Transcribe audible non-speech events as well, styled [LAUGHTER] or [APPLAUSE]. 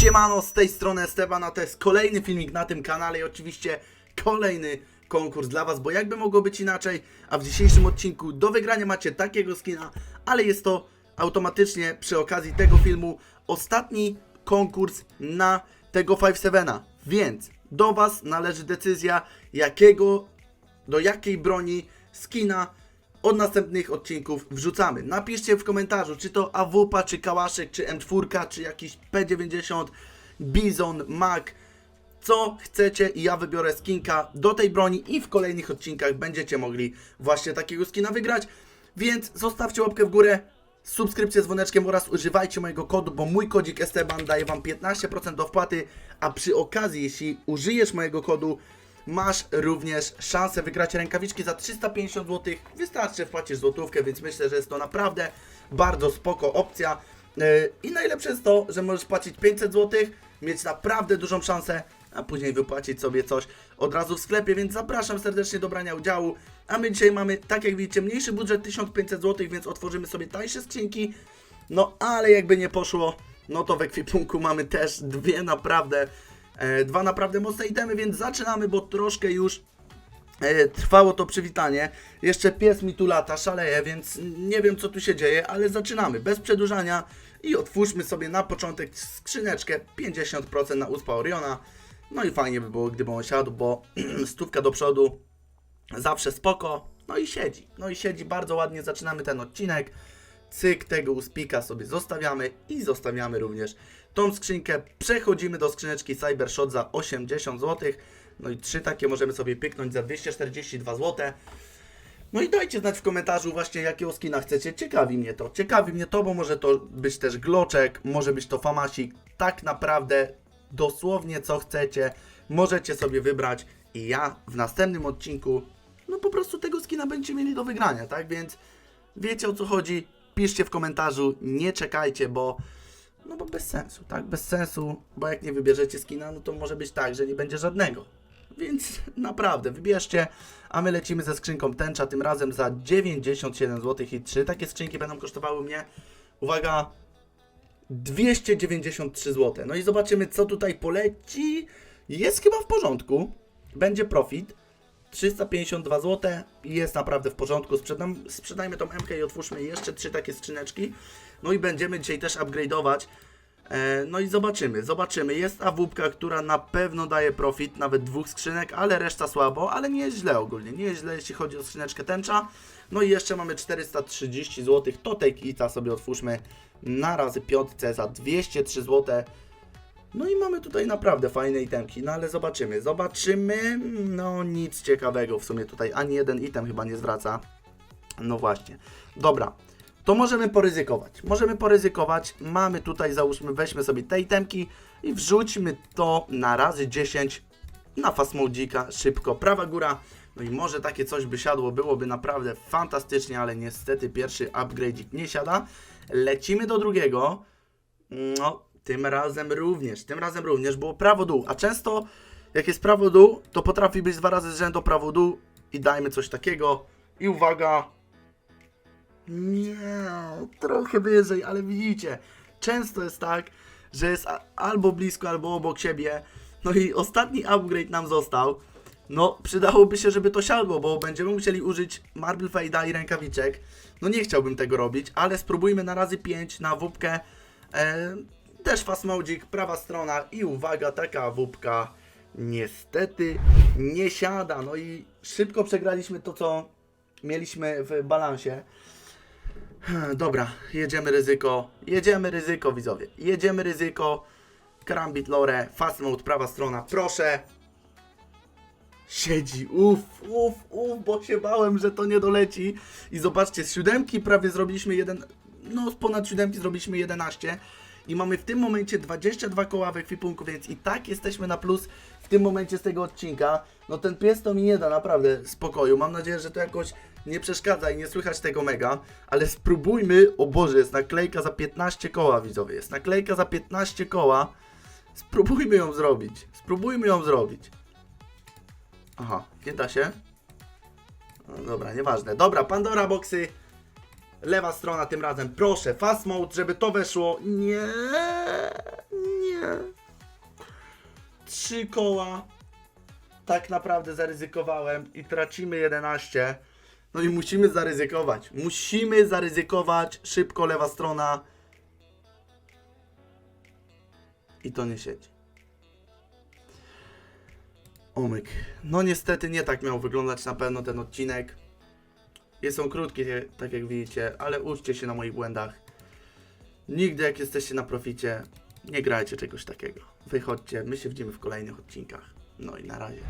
Siemano, z tej strony Esteban, a to jest kolejny filmik na tym kanale i oczywiście kolejny konkurs dla Was, bo jakby mogło być inaczej, a w dzisiejszym odcinku do wygrania macie takiego skina, ale jest to automatycznie przy okazji tego filmu ostatni konkurs na tego 5-7, więc do Was należy decyzja jakiego, do jakiej broni skina od następnych odcinków wrzucamy. Napiszcie w komentarzu, czy to AWP, czy Kałaszek, czy M4, czy jakiś P90, Bizon, Mac, co chcecie i ja wybiorę skinka do tej broni i w kolejnych odcinkach będziecie mogli właśnie takiego skina wygrać. Więc zostawcie łapkę w górę, subskrypcję z dzwoneczkiem oraz używajcie mojego kodu, bo mój kodzik Esteban daje Wam 15% do wpłaty, a przy okazji, jeśli użyjesz mojego kodu, masz również szansę wygrać rękawiczki za 350 zł. Wystarczy wpłacisz złotówkę, więc myślę, że jest to naprawdę bardzo spoko opcja. Yy, I najlepsze jest to, że możesz płacić 500 zł, mieć naprawdę dużą szansę, a później wypłacić sobie coś od razu w sklepie, więc zapraszam serdecznie do brania udziału. A my dzisiaj mamy, tak jak widzicie, mniejszy budżet 1500 zł, więc otworzymy sobie tańsze skrzynki. No ale jakby nie poszło, no to w ekwipunku mamy też dwie naprawdę, e, dwa naprawdę mocne itemy, więc zaczynamy, bo troszkę już e, trwało to przywitanie. Jeszcze pies mi tu lata, szaleje, więc nie wiem co tu się dzieje, ale zaczynamy bez przedłużania i otwórzmy sobie na początek skrzyneczkę 50% na uspa Oriona. No i fajnie by było, gdyby on siadł, bo [CLEARS THROAT] stówka do przodu zawsze spoko. No i siedzi. No i siedzi bardzo ładnie. Zaczynamy ten odcinek. Cyk tego uspika sobie zostawiamy i zostawiamy również tą skrzynkę. Przechodzimy do skrzyneczki Cybershot za 80 zł. No i trzy takie możemy sobie pyknąć za 242 zł. No i dajcie znać w komentarzu właśnie jakiego skina chcecie. Ciekawi mnie to. Ciekawi mnie to, bo może to być też gloczek, może być to famasik. Tak naprawdę dosłownie co chcecie. Możecie sobie wybrać i ja w następnym odcinku no po prostu tego skina będziecie mieli do wygrania, tak? Więc wiecie o co chodzi. Piszcie w komentarzu, nie czekajcie, bo no bo bez sensu, tak? Bez sensu, bo jak nie wybierzecie skina, no to może być tak, że nie będzie żadnego. Więc [LAUGHS] naprawdę, wybierzcie, a my lecimy ze skrzynką tęcza, tym razem za 97 zł i 3. Takie skrzynki będą kosztowały mnie, uwaga, 293 zł. No i zobaczymy, co tutaj poleci. Jest chyba w porządku. Będzie profit. 352 zł jest naprawdę w porządku. Sprzedam, sprzedajmy tą MK i otwórzmy jeszcze trzy takie skrzyneczki. No i będziemy dzisiaj też upgrade'ować. E, no i zobaczymy, zobaczymy. Jest AWP, która na pewno daje profit, nawet dwóch skrzynek, ale reszta słabo, ale nie jest źle ogólnie. Nie jest źle, jeśli chodzi o skrzyneczkę tęcza. No i jeszcze mamy 430 zł. To take ita sobie otwórzmy na razy piątce za 203 zł. No i mamy tutaj naprawdę fajne itemki, no ale zobaczymy, zobaczymy, no nic ciekawego w sumie tutaj, ani jeden item chyba nie zwraca. No właśnie, dobra, to możemy poryzykować, możemy poryzykować, mamy tutaj, załóżmy, weźmy sobie te itemki i wrzućmy to na razy 10 na Fasmodzika, szybko, prawa góra, no i może takie coś by siadło, byłoby naprawdę fantastycznie, ale niestety pierwszy upgrade'ik nie siada. Lecimy do drugiego, no, tym razem również, tym razem również było prawo-dół, a często jak jest prawo-dół, to potrafi być dwa razy z rzędu prawo-dół i dajmy coś takiego. I uwaga, nie, trochę wyżej, ale widzicie, często jest tak, że jest albo blisko, albo obok siebie, no i ostatni upgrade nam został, no przydałoby się, żeby to siadło, bo będziemy musieli użyć Marble Fade'a i rękawiczek, no nie chciałbym tego robić, ale spróbujmy na razy 5 na wupkę, e, też Fasmodzik, prawa strona i uwaga, taka wupka niestety nie siada. No i szybko przegraliśmy to, co mieliśmy w balansie. Dobra, jedziemy ryzyko, jedziemy ryzyko widzowie, jedziemy ryzyko. Karambit Lore, Fast Mode, prawa strona, proszę. Siedzi, uff, uff, uff, bo się bałem, że to nie doleci. I zobaczcie, z siódemki prawie zrobiliśmy jeden, no z ponad siódemki zrobiliśmy 11. I mamy w tym momencie 22 koła w ekwipunku, więc i tak jesteśmy na plus w tym momencie z tego odcinka. No ten pies to mi nie da naprawdę spokoju. Mam nadzieję, że to jakoś nie przeszkadza i nie słychać tego mega. Ale spróbujmy, o Boże, jest naklejka za 15 koła widzowie. Jest naklejka za 15 koła. Spróbujmy ją zrobić. Spróbujmy ją zrobić. Aha, nie da się? No dobra, nieważne. Dobra, Pandora Boxy. Lewa strona tym razem, proszę, fast mode, żeby to weszło. Nie, nie. Trzy koła. Tak naprawdę zaryzykowałem i tracimy 11. No i musimy zaryzykować. Musimy zaryzykować. Szybko lewa strona. I to nie siedzi. Omyk. No niestety nie tak miał wyglądać na pewno ten odcinek. Jest on krótki, tak jak widzicie, ale uczcie się na moich błędach. Nigdy jak jesteście na proficie, nie grajcie czegoś takiego. Wychodźcie, my się widzimy w kolejnych odcinkach. No i na razie.